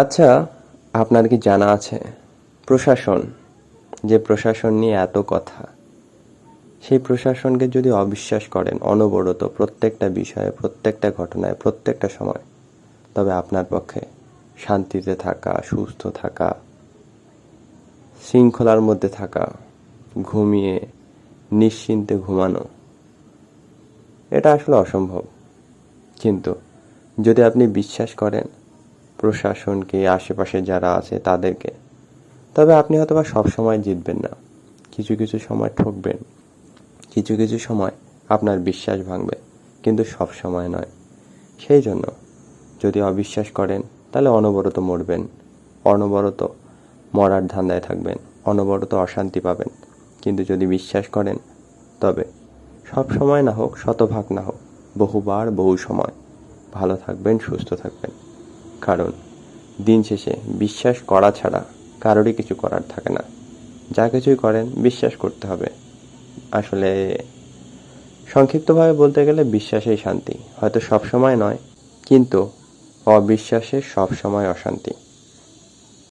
আচ্ছা আপনার কি জানা আছে? প্রশাসন, যে প্রশাসন নিয়ে এত কথা, সেই প্রশাসনকে যদি অবিশ্বাস করেন অনবরত প্রত্যেকটা বিষয়ে, প্রত্যেকটা ঘটনায়, প্রত্যেকটা সময়, তবে আপনার পক্ষে শান্তিতে থাকা, সুস্থ থাকা, শৃঙ্খলার মধ্যে থাকা, ঘুমিয়ে নিশ্চিন্তে ঘুমানো, এটা আসলে অসম্ভব। কিন্তু যদি আপনি বিশ্বাস করেন প্রশাসনকে, আশেপাশে যারা আছে তাদেরকে। তবে আপনি হয়তো বা সবসময় জিতবেন না। কিছু কিছু সময় ঠকবেন। কিছু কিছু সময় আপনার বিশ্বাস ভাঙবে। কিন্তু সব সময় নয়। সেই জন্য যদি অবিশ্বাস করেন, তাহলে অনবরত মরবেন। অনবরত মরার ধান্দায় থাকবেন। অনবরত অশান্তি পাবেন। কিন্তু যদি বিশ্বাস করেন, তবে সব সময় না হোক, শতভাগ না হোক, বহুবার বহু সময় ভালো থাকবেন, সুস্থ থাকবেন। কারণ দিন শেষে বিশ্বাস করা ছাড়া কারোরই কিছু করার থাকে না। যা কিছুই করেন, বিশ্বাস করতে হবে। আসলে সংক্ষিপ্তভাবে বলতে গেলে বিশ্বাসেই শান্তি। হয়তো সব সময় নয়, কিন্তু অবিশ্বাসে সব সময় অশান্তি।